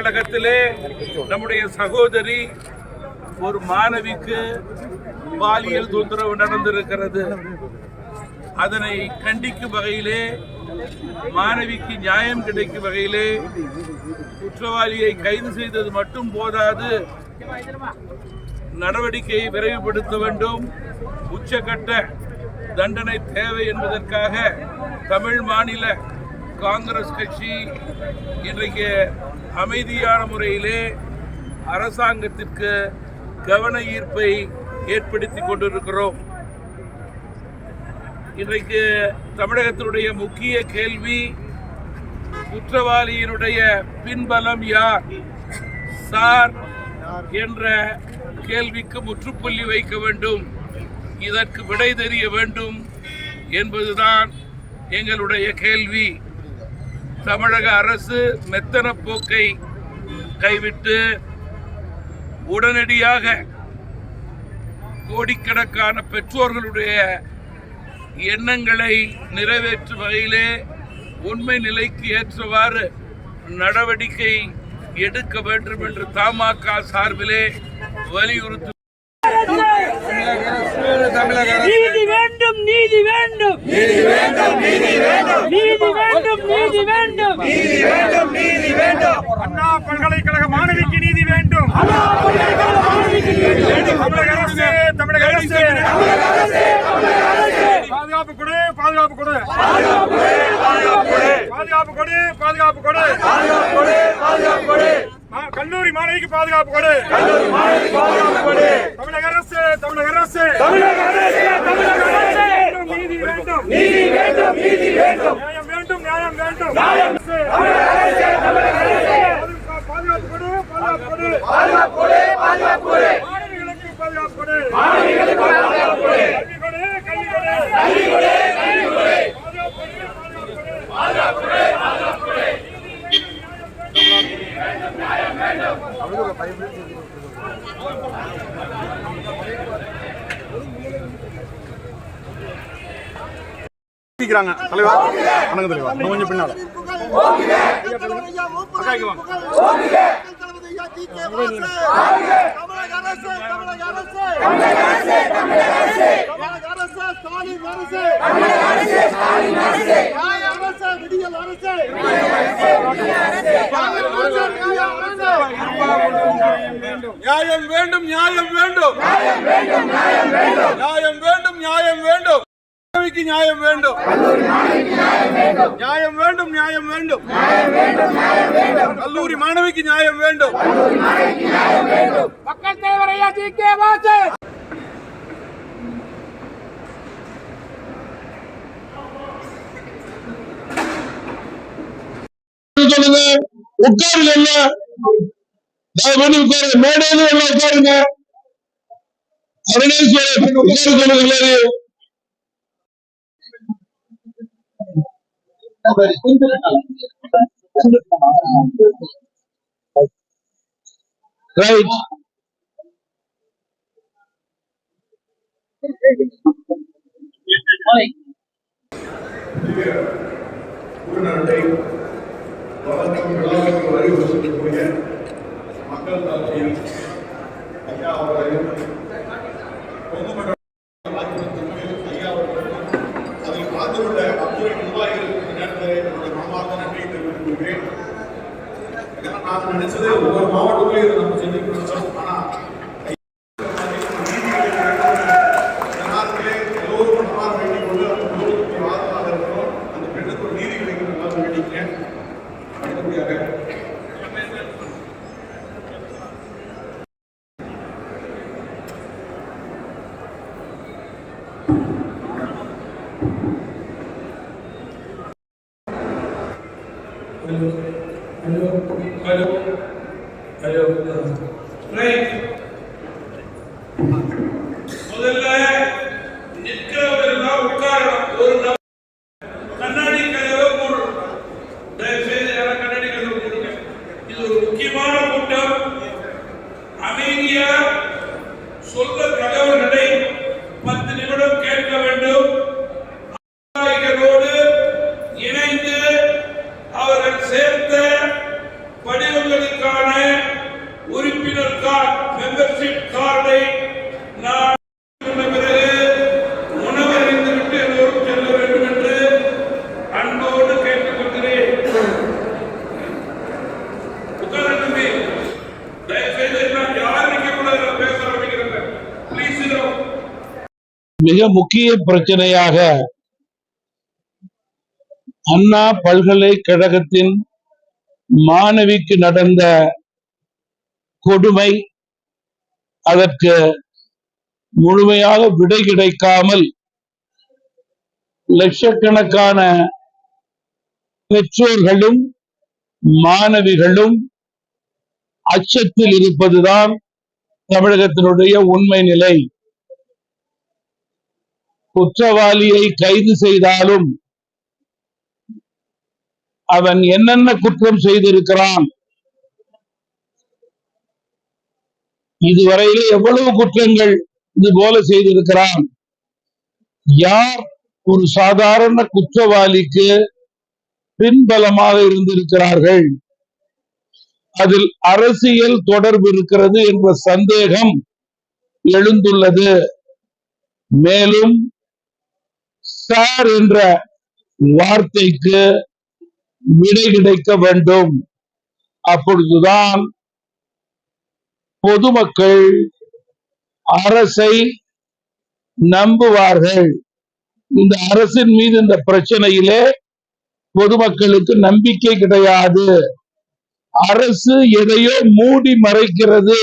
பல்கலைக்கழகத்திலே நம்முடைய சகோதரி ஒரு மாணவிக்கு பாலியல் தொந்தரவு நடந்திருக்கிறது. அதனை கண்டிக்கும் வகையிலே மாணவிக்கு நியாயம் கிடைக்கும் வகையிலே குற்றவாளியை கைது செய்தது மட்டும் போதாது நடவடிக்கையை விரைவுபடுத்த வேண்டும். உச்சகட்ட தண்டனை தேவை என்பதற்காக தமிழ் மாநில காங்கிரஸ் கட்சி இன்றைக்கு அமைதியான முறையிலே அரசாங்கத்திற்கு கவன ஈர்ப்பை ஏற்படுத்தி கொண்டிருக்கிறோம். இன்றைக்கு தமிழகத்தினுடைய முக்கிய கேள்வி குற்றவாளியினுடைய பின்பலம் யார்? சார் என்ற கேள்விக்கு முற்றுப்புள்ளி வைக்க வேண்டும். இதற்கு விடை தெரிய வேண்டும் என்பதுதான் எங்களுடைய கேள்வி. தமிழக அரசு மெத்தன போக்கை கைவிட்டு உடனடியாக கோடிக்கணக்கான பெற்றோர்களுடைய எண்ணங்களை நிறைவேற்றும் வகையிலே உண்மை நிலைக்கு ஏற்றவாறு நடவடிக்கை எடுக்க வேண்டும் என்று தமாக சார்பிலே வலியுறுத்தி நீதி வேண்டும். நீதி வேண்டும் நீதி வேண்டும். நீதி வேண்டும் நீதி வேண்டும். நீதி வேண்டும் அண்ணா பல்கலைக்கழக மாணவிக்கு நீதி வேண்டும். தமிழக அரசு தமிழக அரசு. பாதுகாப்பு கொடு பாதுகாப்பு கொடு. பாதுகாப்பு கொடு பாதுகாப்பு கொடு. மா- கல்லூரி மாணவிக்கு பாதுகாப்பு கொடு. தமிழக அரசு தமிழக அரசு. நீதி வேண்டும். நீதி வேண்டும் நீதி வேண்டும் நியாயம் வேண்டும் நியாயம் வேண்டும் பாதுகாப்பு கொடு பாதுகாப்பு கொடு பாதுகாப்பு கொடு பாதுகாப்பு கொடு மாணவிகளுக்கு பாதுகாப்பு கொடு மாணவிகளுக்கு பாதுகாப்பு கொடு கல்வி கொடு கல்வி கொடு கல்வி கொடு கல்வி கொடு பாதுகாப்பு கொடு பாதுகாப்பு கொடு அடிக்கிறாங்க தலைவா? வணக்கம் தலைவா. இன்னும் கொஞ்சம் பின்னால. நியாயம் வேண்டும் நியாயம் வேண்டும். நியாயம் வேண்டும் நியாயம் வேண்டும். நியாயம் வேண்டும். மாணவிக்கு நியாயம் வேண்டும். நியாயம் வேண்டும் நியாயம் வேண்டும். கல்லூரி மாணவிக்கு நியாயம் வேண்டும். மக்கள் தேவரையா ஜி கே வாசு. சொல்லுங்க உட்காருங்க எல்லாம் உட்காருங்க. மேடையில எல்லாம் உட்காருங்க. அருணேஸ்வரர் உட்கார சொல்லுங்க எல்லாரையும் ரைட் வழக்கம் விழாவுக்கு மக்கள் தலைமையில் ஐயா அவர்களையும் பொதுமக்கள் நான் நினைச்சது ஒவ்வொரு மாவட்டத்திலையும் இதை நம்ம செஞ்சுக்கணும் ஆனால் நாட்டிலே எல்லோரும் மனமாற வேண்டிக் கொண்டு எல்லோருக்கும் ஆதரவாக இருக்கிறோம் அந்த பெண்ணுக்கு ஒரு நீதி கிடைக்கணும் எல்லாரும் வேண்டிக்கிறேன். அடுத்தபடியாக Yeah. முக்கிய பிரச்சனையாக அண்ணா பல்கலைக்கழகத்தின் மாணவிக்கு நடந்த கொடுமை அதற்கு முழுமையாக விடை கிடைக்காமல் லட்சக்கணக்கான பெற்றோர்களும் மாணவிகளும் அச்சத்தில் இருப்பதுதான் தமிழகத்தினுடைய உண்மை நிலை. குற்றவாளியை கைது செய்தாலும் அவன் என்னென்ன குற்றம் செய்திருக்கிறான்? இதுவரையிலே எவ்வளவு குற்றங்கள் இது போல செய்திருக்கிறான்? யார் ஒரு சாதாரண குற்றவாளிக்கு பின்பலமாக இருந்திருக்கிறார்கள்? அதில் அரசியல் தொடர்பு இருக்கிறது என்ற சந்தேகம் எழுந்துள்ளது. மேலும் சார் என்ற வார்த்தைக்கு விடை கிடைக்க வேண்டும். அப்பொழுதுதான் பொதுமக்கள் அரசை நம்புவார்கள். இந்த அரசின் மீது இந்த பிரச்சனையிலே பொதுமக்களுக்கு நம்பிக்கை கிடையாது. அரசு எதையோ மூடி மறைக்கிறது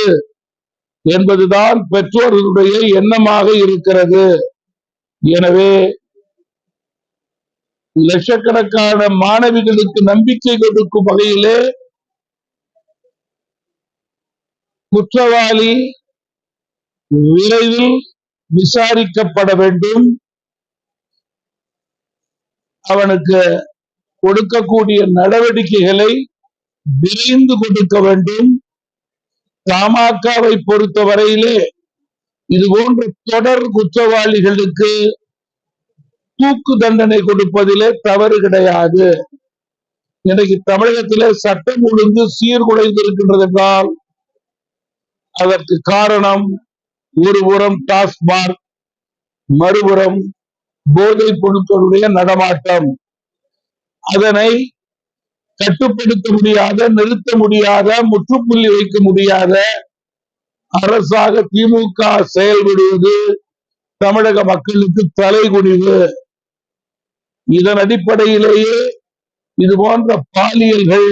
என்பதுதான் பெற்றோர்களுடைய எண்ணமாக இருக்கிறது. எனவே லட்சக்கணக்கான மாணவிகளுக்கு நம்பிக்கை கொடுக்கும் வகையிலே குற்றவாளி விரைவில் விசாரிக்கப்பட வேண்டும். அவனுக்கு கொடுக்கக்கூடிய நடவடிக்கைகளை விரைந்து கொடுக்க வேண்டும். தமாகவை பொறுத்தவரையிலே இது போன்ற தொடர் குற்றவாளிகளுக்கு தூக்கு தண்டனை கொடுப்பதிலே தவறு கிடையாது. இன்னைக்கு தமிழகத்திலே சட்டம் ஒழுங்கு சீர்குலைந்து இருக்கின்றது என்றால் அதற்கு காரணம் ஒருபுறம் டாஸ்மாக் மறுபுறம் போதைப் பொருட்களுடைய நடமாட்டம். அதனை கட்டுப்படுத்த முடியாத நிறுத்த முடியாத முற்றுப்புள்ளி வைக்க முடியாத அரசாக திமுக செயல்படுவது தமிழக மக்களுக்கு தலைகுனிவு. இதன் அடிப்படையிலேயே இது போன்ற பாலியல்கள்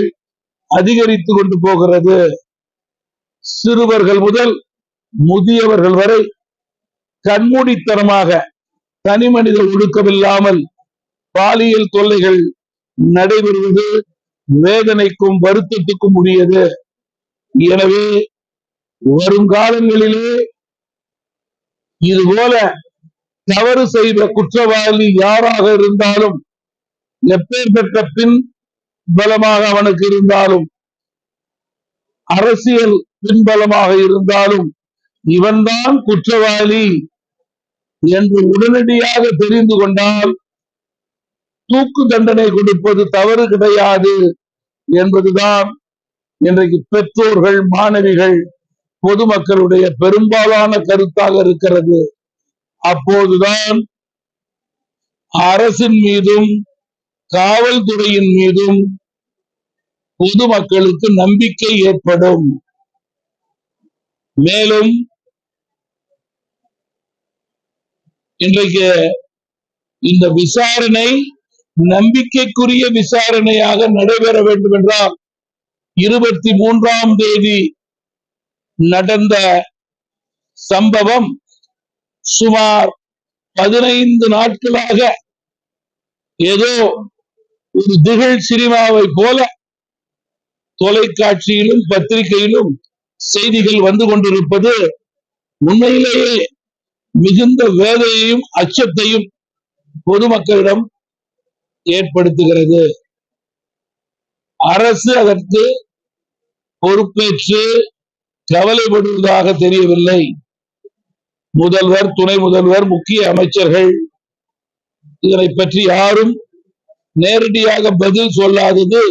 அதிகரித்து கொண்டு போகிறது. சிறுவர்கள் முதல் முதியவர்கள் வரை கண்மூடித்தனமாக தனி மனித ஒழுக்கமில்லாமல் பாலியல் தொல்லைகள் நடைபெறுவது வேதனைக்கும் வருத்தத்துக்கும் உரியது. எனவே வருங்காலங்களிலே இதுபோல தவறு செய்த குற்றவாளி யாராக இருந்தாலும் எப்பேற்பட்ட பின் பலமாக அவனுக்கு இருந்தாலும் அரசியல் பின்பலமாக இருந்தாலும் இவன்தான் குற்றவாளி என்று உடனடியாக தெரிந்து கொண்டால் தூக்கு தண்டனை கொடுப்பது தவறு கிடையாது என்பதுதான் இன்றைக்கு பெற்றோர்கள் மாணவிகள் பொதுமக்களுடைய பெரும்பாலான கருத்தாக இருக்கிறது. அப்போதுதான் அரசின் மீதும் காவல்துறையின் மீதும் பொதுமக்களுக்கு நம்பிக்கை ஏற்படும். மேலும் இன்றைக்கு இந்த விசாரணை நம்பிக்கைக்குரிய விசாரணையாக நடைபெற வேண்டும் என்றால் இருபத்தி மூன்றாம் தேதி நடந்த சம்பவம் சுமார் பதினைந்து நாட்களாக ஏதோ ஒரு திகழ் சினிமாவை போல தொலைக்காட்சியிலும் பத்திரிகையிலும் செய்திகள் வந்து கொண்டிருப்பது உண்மையிலேயே மிகுந்த வேதனையும் அச்சத்தையும் பொதுமக்களிடம் ஏற்படுத்துகிறது. அரசு அதற்கு பொறுப்பேற்று கவலைப்படுவதாக தெரியவில்லை. முதல்வர் துணை முதல்வர் முக்கிய அமைச்சர்கள் இதனை பற்றி யாரும் நேரடியாக பதில் சொல்லாதது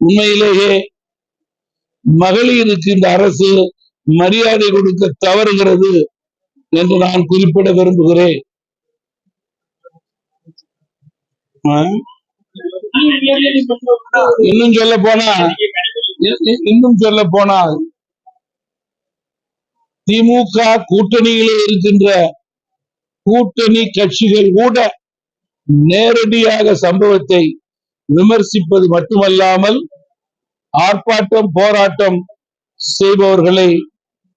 உண்மையிலேயே மகளிருக்கு இந்த அரசு மரியாதை கொடுக்க தவறுகிறது என்று நான் குறிப்பிட விரும்புகிறேன். இன்னும் சொல்ல போனா இன்னும் சொல்ல போனால் திமுக கூட்டணியிலே இருக்கின்ற கூட்டணி கட்சிகள் கூட நேரடியாக சம்பவத்தை விமர்சிப்பது மட்டுமல்லாமல் ஆர்ப்பாட்டம் போராட்டம் செய்பவர்களை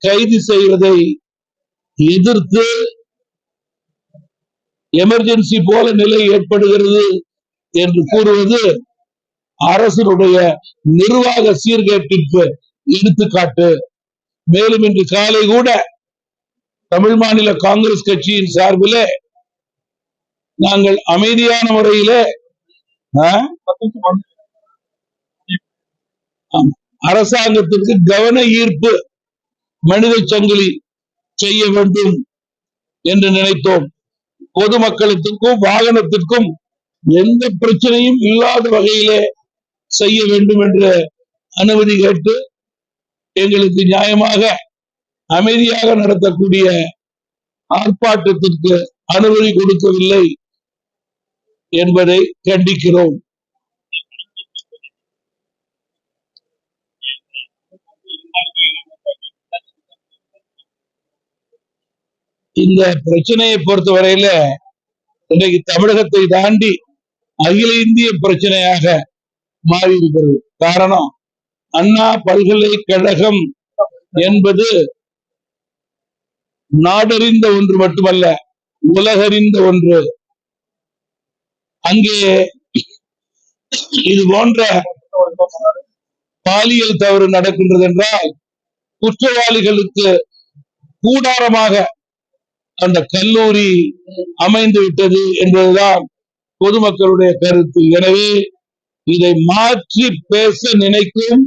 கைது செய்வதை எதிர்த்து எமர்ஜென்சி போல நிலை ஏற்படுகிறது என்று கூறுவது அரசினுடைய நிர்வாக சீர்கேட்டிற்கு எடுத்துக்காட்டு. மேலும் இன்று காலை கூட தமிழ் மாநில காங்கிரஸ் கட்சியின் சார்பிலே நாங்கள் அமைதியான முறையில அரசாங்கத்திற்கு கவன ஈர்ப்பு மனித சங்கிலி செய்ய வேண்டும் என்று நினைத்தோம். பொதுமக்களுக்கும் வாகனத்திற்கும் எந்த பிரச்சனையும் இல்லாத வகையிலே செய்ய வேண்டும் என்று அனுமதி கேட்டு எங்களுக்கு நியாயமாக அமைதியாக நடத்தக்கூடிய ஆர்ப்பாட்டத்திற்கு அனுமதி கொடுக்கவில்லை என்பதை கண்டிக்கிறோம். இந்த பிரச்சனையை பொறுத்தவரையில இன்றைக்கு தமிழகத்தை தாண்டி அகில இந்திய பிரச்சனையாக மாறி இருக்கிறது காரணம் அண்ணா பல்கலைக்கழகம் என்பது நாடறிந்த ஒன்று மட்டுமல்ல உலகறிந்த ஒன்று. அங்கே இது போன்ற பாலியல் தவறு நடக்கின்றது என்றால் குற்றவாளிகளுக்கு கூடாரமாக அந்த கல்லூரி அமைந்து விட்டது என்பதுதான் பொதுமக்களுடைய கருத்து. எனவே இதை மாற்றி பேச நினைக்கும்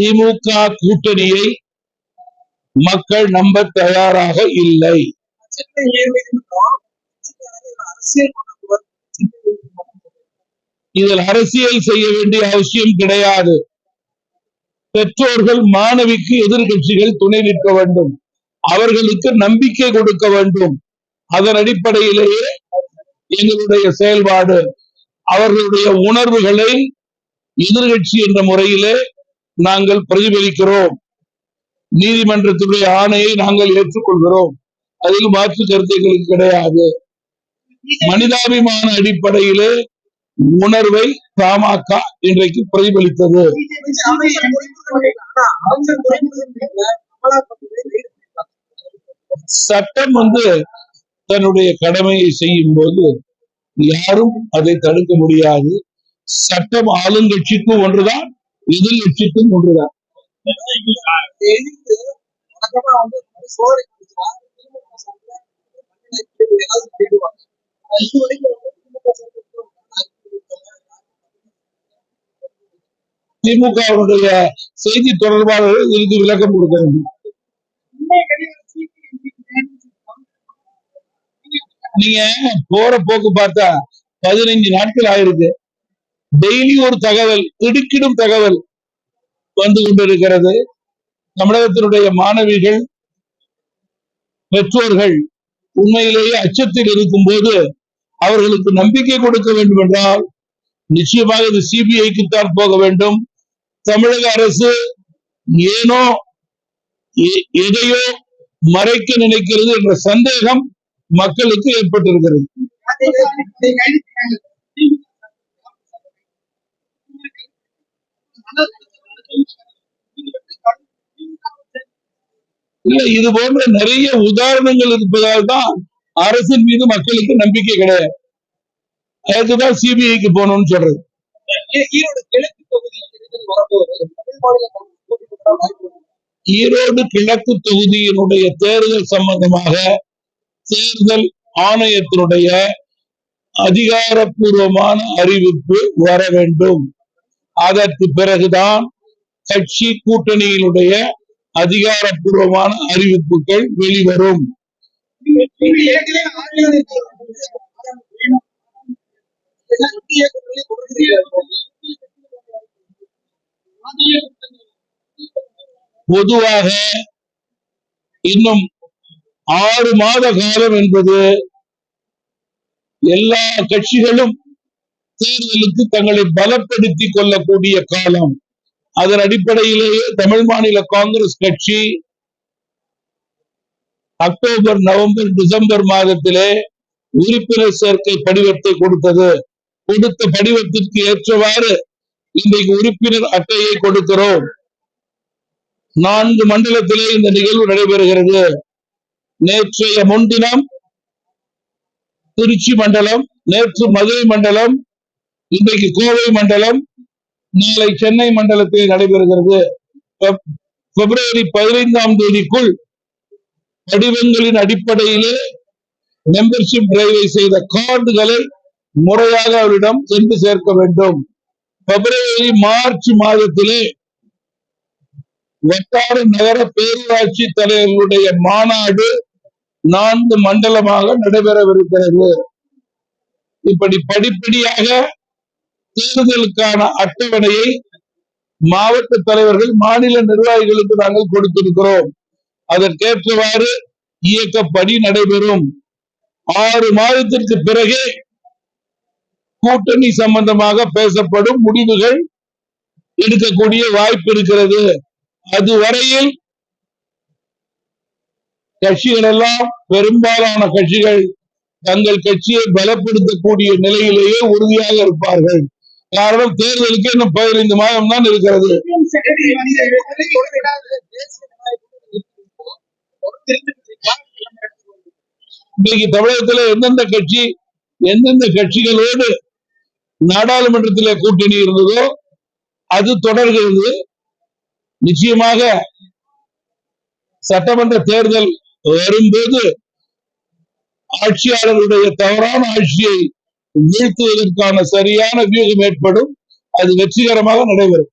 திமுக கூட்டணியை மக்கள் நம்ப தயாராக இல்லை. இதில் அரசியல் செய்ய வேண்டிய அவசியம் கிடையாது. பெற்றோர்கள் மாணவிக்கு எதிர்கட்சிகள் துணை நிற்க வேண்டும். அவர்களுக்கு நம்பிக்கை கொடுக்க வேண்டும். அதன் அடிப்படையிலேயே எங்களுடைய செயல்பாடு. அவர்களுடைய உணர்வுகளை எதிர்கட்சி என்ற முறையிலே நாங்கள் பிரதிபலிக்கிறோம். நீதிமன்றத்துடைய ஆணையை நாங்கள் ஏற்றுக்கொள்கிறோம். அதில் மாற்று கருத்துக்களுக்கு கிடையாது. மனிதாபிமான அடிப்படையிலே உணர்வை பாமக இன்றைக்கு பிரதிபலித்தது. சட்டம் வந்து தன்னுடைய கடமையை செய்யும் போது யாரும் அதை தடுக்க முடியாது. சட்டம் ஆளுங்கட்சிக்கும் ஒன்றுதான் எதிர்கட்சிக்கும் ஒன்றுதான். திமுகவுடைய செய்தி தொடர்பாளர்கள் இதுக்கு விளக்கம் கொடுக்க வேண்டும். நீங்க போற போக்கு பார்த்தா பதினைஞ்சு நாட்கள் ஆயிருக்கு. டெய்லி ஒரு தகவல் திடுக்கிடும் தகவல் வந்து கொண்டிருக்கிறது. தமிழகத்தினுடைய மாணவிகள் பெற்றோர்கள் உண்மையிலேயே அச்சத்தில் இருக்கும் போது அவர்களுக்கு நம்பிக்கை கொடுக்க வேண்டும் என்றால் நிச்சயமாக இது சிபிஐக்கு தான் போக வேண்டும். தமிழக அரசு ஏனோ எ- எதையோ மறைக்க நினைக்கிறது என்ற சந்தேகம் மக்களுக்கு ஏற்பட்டிருக்கிறது. இல்ல இது போன்ற நிறைய உதாரணங்கள் இருப்பதால் தான் அரசின் மீது மக்களுக்கு நம்பிக்கை கிடையாது. அதுக்குதான் சிபிஐக்கு போகணும்னு சொல்றது. ஈரோடு கிழக்கு தொகுதியினுடைய தேர்தல் சம்பந்தமாக தேர்தல் ஆணையத்தினுடைய அதிகாரப்பூர்வமான அறிவிப்பு வர வேண்டும். அதற்கு பிறகுதான் கட்சி கூட்டணியினுடைய அதிகாரப்பூர்வமான அறிவிப்புகள் வெளிவரும். பொதுவாக இன்னும் ஆறு மாத காலம் என்பது எல்லா கட்சிகளும் தேர்தலுக்கு தங்களை பலப்படுத்திக் கொள்ளக்கூடிய காலம். அதன் அடிப்படையிலேயே தமிழ் மாநில காங்கிரஸ் கட்சி அக்டோபர் நவம்பர் டிசம்பர் மாதத்திலே உறுப்பினர் சேர்க்கை படிவத்தை கொடுத்தது. கொடுத்த படிவத்திற்கு ஏற்றவாறு இன்றைக்கு உறுப்பினர் அட்டையை கொடுக்கிறோம். நான்கு மண்டலத்திலே இந்த நிகழ்வு நடைபெறுகிறது. நேற்றைய முன்தினம் திருச்சி மண்டலம் நேற்று மதுரை மண்டலம் இன்றைக்கு கோவை மண்டலம் நாளை சென்னை மண்டலத்தில் நடைபெறுகிறது. பிப்ரவரி பதினைந்தாம் தேதிக்குள் படிவங்களின் அடிப்படையிலே மெம்பர்ஷிப் டிரைவை செய்த கார்டுகளை முறையாக அவரிடம் சென்று சேர்க்க வேண்டும். பிப்ரவரி மார்ச் மாதத்திலே வட்டார நகர பேரூராட்சி தலைவர்களுடைய மாநாடு நான்கு மண்டலமாக நடைபெறவிருக்கிறது. இப்படி படிப்படியாக தேர்தலுக்கான அட்டவணையை மாவட்ட தலைவர்கள் மாநில நிர்வாகிகளுக்கு நாங்கள் கொடுத்திருக்கிறோம். அதற்கேற்றவாறு இயக்க பணி நடைபெறும். ஆறு மாதத்திற்கு பிறகே கூட்டணி சம்பந்தமாக பேசப்படும் முடிவுகள் எடுக்கக்கூடிய வாய்ப்பு இருக்கிறது. அதுவரையில் கட்சிகள் எல்லாம் பெரும்பாலான கட்சிகள் தங்கள் கட்சியை பலப்படுத்தக்கூடிய நிலையிலேயே உறுதியாக இருப்பார்கள். காரணம் தேர்தலுக்கு இன்னும் பதினைந்து மாதம் தான் இருக்கிறது. இன்னைக்கு தமிழகத்துல எந்தெந்த கட்சி எந்தெந்த கட்சிகளோடு நாடாளுமன்றத்திலே கூட்டணி இருந்ததோ அது தொடர்கிறது. நிச்சயமாக சட்டமன்ற தேர்தல் வரும்போது ஆட்சியாளருடைய தவறான ஆட்சியை வீழ்த்துவதற்கான சரியான வியூகம் ஏற்படும். அது வெற்றிகரமாக நடைபெறும்.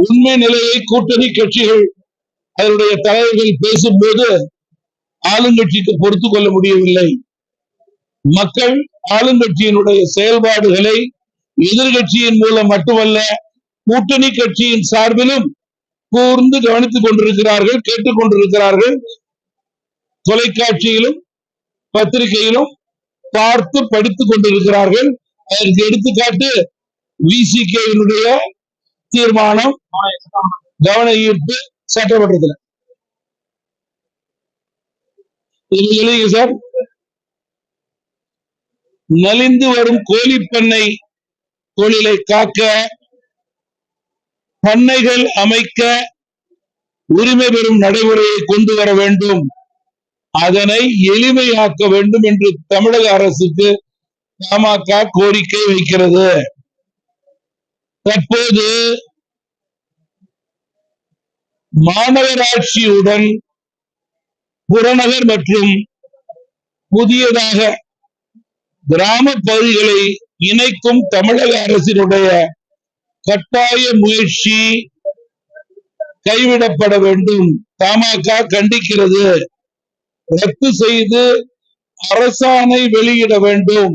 உண்மை நிலையை கூட்டணி கட்சிகள் அதனுடைய தலைவர்கள் பேசும்போது ஆளுங்கட்சிக்கு பொறுத்துக் கொள்ள முடியவில்லை. மக்கள் ஆளுங்கட்சியினுடைய செயல்பாடுகளை எதிர்கட்சியின் மூலம் மட்டுமல்ல கூட்டணி கட்சியின் சார்பிலும் கூர்ந்து கவனித்துக் கொண்டிருக்கிறார்கள் கேட்டுக் கொண்டிருக்கிறார்கள். தொலைக்காட்சியிலும் பத்திரிகையிலும் பார்த்து படித்துக் கொண்டிருக்கிறார்கள். அதற்கு எடுத்துக்காட்டு விசிகேயினுடைய தீர்மானம் கவன ஈர்ப்பு சட்டமன்றத்தில். இது எழுதிங்க சார். நலிந்து வரும் கோழிப்பண்ணை தொழிலை காக்க பண்ணைகள் அமைக்க உரிமை பெறும் நடைமுறையை கொண்டு வர வேண்டும். அதனை எளிமையாக்க வேண்டும் என்று தமிழக அரசுக்கு பாமக கோரிக்கை வைக்கிறது. தற்போது மாநகராட்சியுடன் புறநகர் மற்றும் புதியதாக கிராம பகுதிகளை இணைக்கும் தமிழக அரசினுடைய கட்டாய முயற்சி கைவிடப்பட வேண்டும். தமாக கண்டிக்கிறது. ரத்து செய்து அரசாணை வெளியிட வேண்டும்.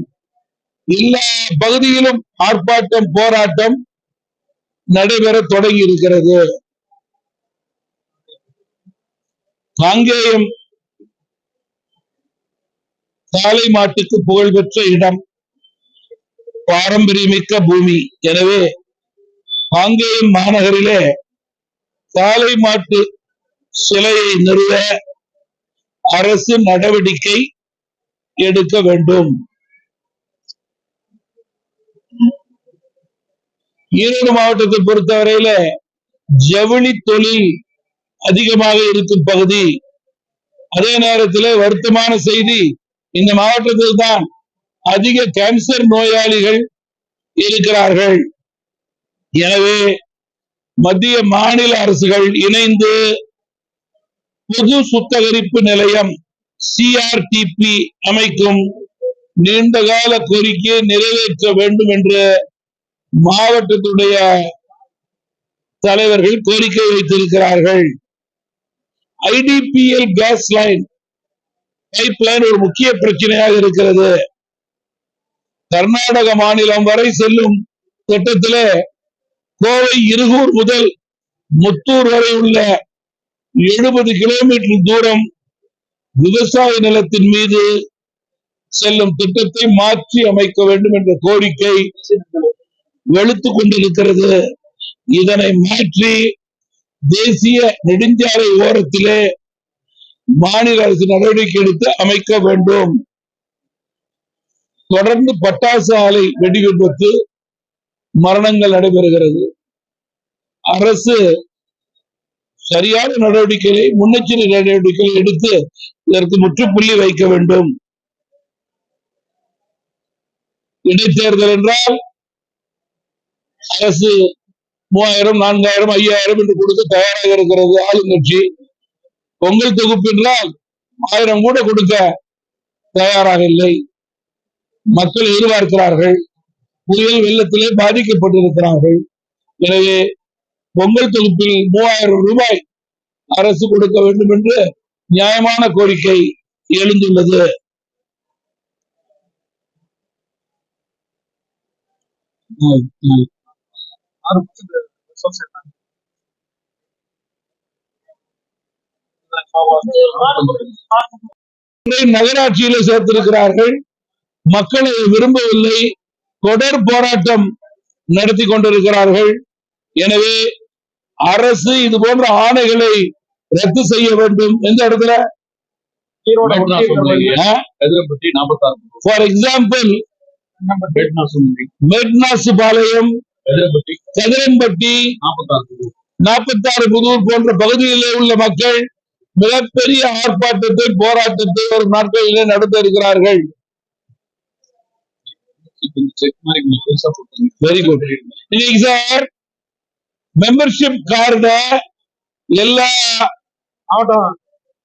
எல்லா பகுதியிலும் ஆர்ப்பாட்டம் போராட்டம் நடைபெற தொடங்கி இருக்கிறது. காங்கேயம் காலை மாட்டுக்கு புகழ்பெற்ற இடம் பாரம்பரியமிக்க பூமி. எனவே காங்கேயம் மாநகரிலே காலை மாட்டு சிலையை நிறுவ அரசு நடவடிக்கை எடுக்க வேண்டும். ஈரோடு மாவட்டத்தை பொறுத்தவரையில ஜவுளி தொழில் அதிகமாக இருக்கும் பகுதி. அதே நேரத்தில் வருத்தமான செய்தி இந்த மாவட்டத்தில் தான் அதிக கேன்சர் நோயாளிகள் இருக்கிறார்கள். எனவே மத்திய மாநில அரசுகள் இணைந்து பொது சுத்தகரிப்பு நிலையம் சிஆர்டிபி அமைக்கும் நீண்டகால கோரிக்கையை நிறைவேற்ற வேண்டும் என்று மாவட்டத்துடைய தலைவர்கள் கோரிக்கை வைத்திருக்கிறார்கள். IDPL gas line pipe line ஒரு முக்கிய பிரச்சனையாக இருக்கிறது. கர்நாடக மாநிலம் வரை செல்லும் திட்டத்திலே கோவை இருகூர் முதல் முத்தூர் வரை உள்ள எழுபது கிலோமீட்டர் தூரம் விவசாய நிலத்தின் மீது செல்லும் திட்டத்தை மாற்றி அமைக்க வேண்டும் என்ற கோரிக்கை வெளுத்துக் கொண்டிருக்கிறது. இதனை மாற்றி தேசிய நெடுஞ்சாலை ஓரத்திலே மாநில அரசு நடவடிக்கை எடுத்து அமைக்க வேண்டும். தொடர்ந்து பட்டாசு ஆலை வெடி விபத்து மரணங்கள் நடைபெறுகிறது. அரசு சரியான நடவடிக்கைகளை முன்னெச்சரிக்கை நடவடிக்கைகளை எடுத்து இதற்கு முற்றுப்புள்ளி வைக்க வேண்டும். இடைத்தேர்தல் என்றால் அரசு மூவாயிரம் நான்காயிரம் ஐயாயிரம் என்று கொடுக்க தயாராக இருக்கிறது ஆளுங்கட்சி. பொங்கல் தொகுப்பினால் ஆயிரம் கூட கொடுக்க தயாராக இல்லை. மக்கள் எதிர்பார்க்கிறார்கள். புயல் வெள்ளத்திலே பாதிக்கப்பட்டிருக்கிறார்கள். எனவே பொங்கல் தொகுப்பில் மூவாயிரம் ரூபாய் அரசு கொடுக்க வேண்டும் என்று நியாயமான கோரிக்கை எழுந்துள்ளது. ம், ம். இதை நகராட்சியில சேர்த்திருக்கிறார்கள். மக்கள் விரும்பவில்லை. தொடர் போராட்டம் நடத்தி கொண்டிருக்கிறார்கள். எனவே அரசு இது போன்ற ஆணைகளை ரத்து செய்ய வேண்டும். எந்த இடத்துல? ஃபார் எக்ஸாம்பிள் பாளையம் கதிரன்பட்டி நாற்பத்தாறு புதூர். போன்ற பகுதிகளிலே உள்ள மக்கள் மிகப்பெரிய ஆர்ப்பாட்டத்தை போராட்டத்தை ஒரு நாட்களிலே நடத்த இருக்கிறார்கள். வெரி குட் இன்னைக்கு சார் மெம்பர்ஷிப் கார்ட எல்லா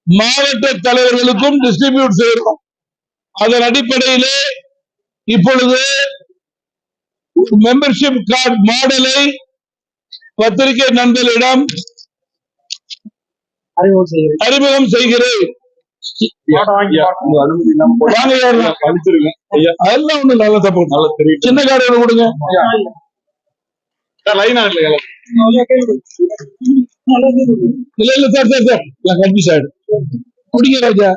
மாவட்ட தலைவர்களுக்கும் டிஸ்ட்ரிபியூட் செய்யறோம் அதன் அடிப்படையிலே இப்பொழுது மெம்பர்ஷிப் கார்டு மாடலை பத்திரிகை நண்பர்களிடம் அறிமுகம் செய்கிறேன் ஐயா, உங்க அனுமதி இல்லாம போய் வாங்க ஏறலாம். அனுப்பிச்சிருங்க ஐயா அதெல்லாம் ஒண்ணு நல்ல தப்பு நல்லா தெரியும் சின்ன கார்டு ஒண்ணு கொடுங்க. லைனா இல்லையா இல்ல இல்ல சார் சார் சார். கன்ஃபியூஸ் குடிங்க ராஜா.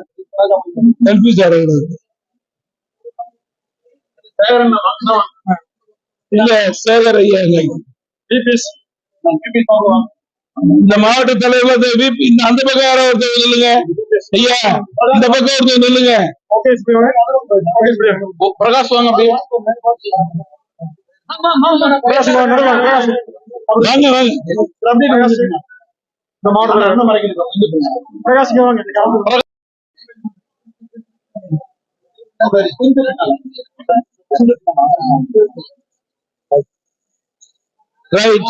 கன்ஃபியூஸ் ஆகக்கூடாது இல்ல சேகர் ஐயா இல்லை. இந்த மாவட்ட தலைவர் விபி அந்த பக்கம் வர ஒருத்தர் நில்லுங்க. ஐயா இந்த பக்கம் ஒருத்தர் நில்லுங்க. பிரகாஷ் வாங்க அப்படியே வாங்க வாங்க. ரைட்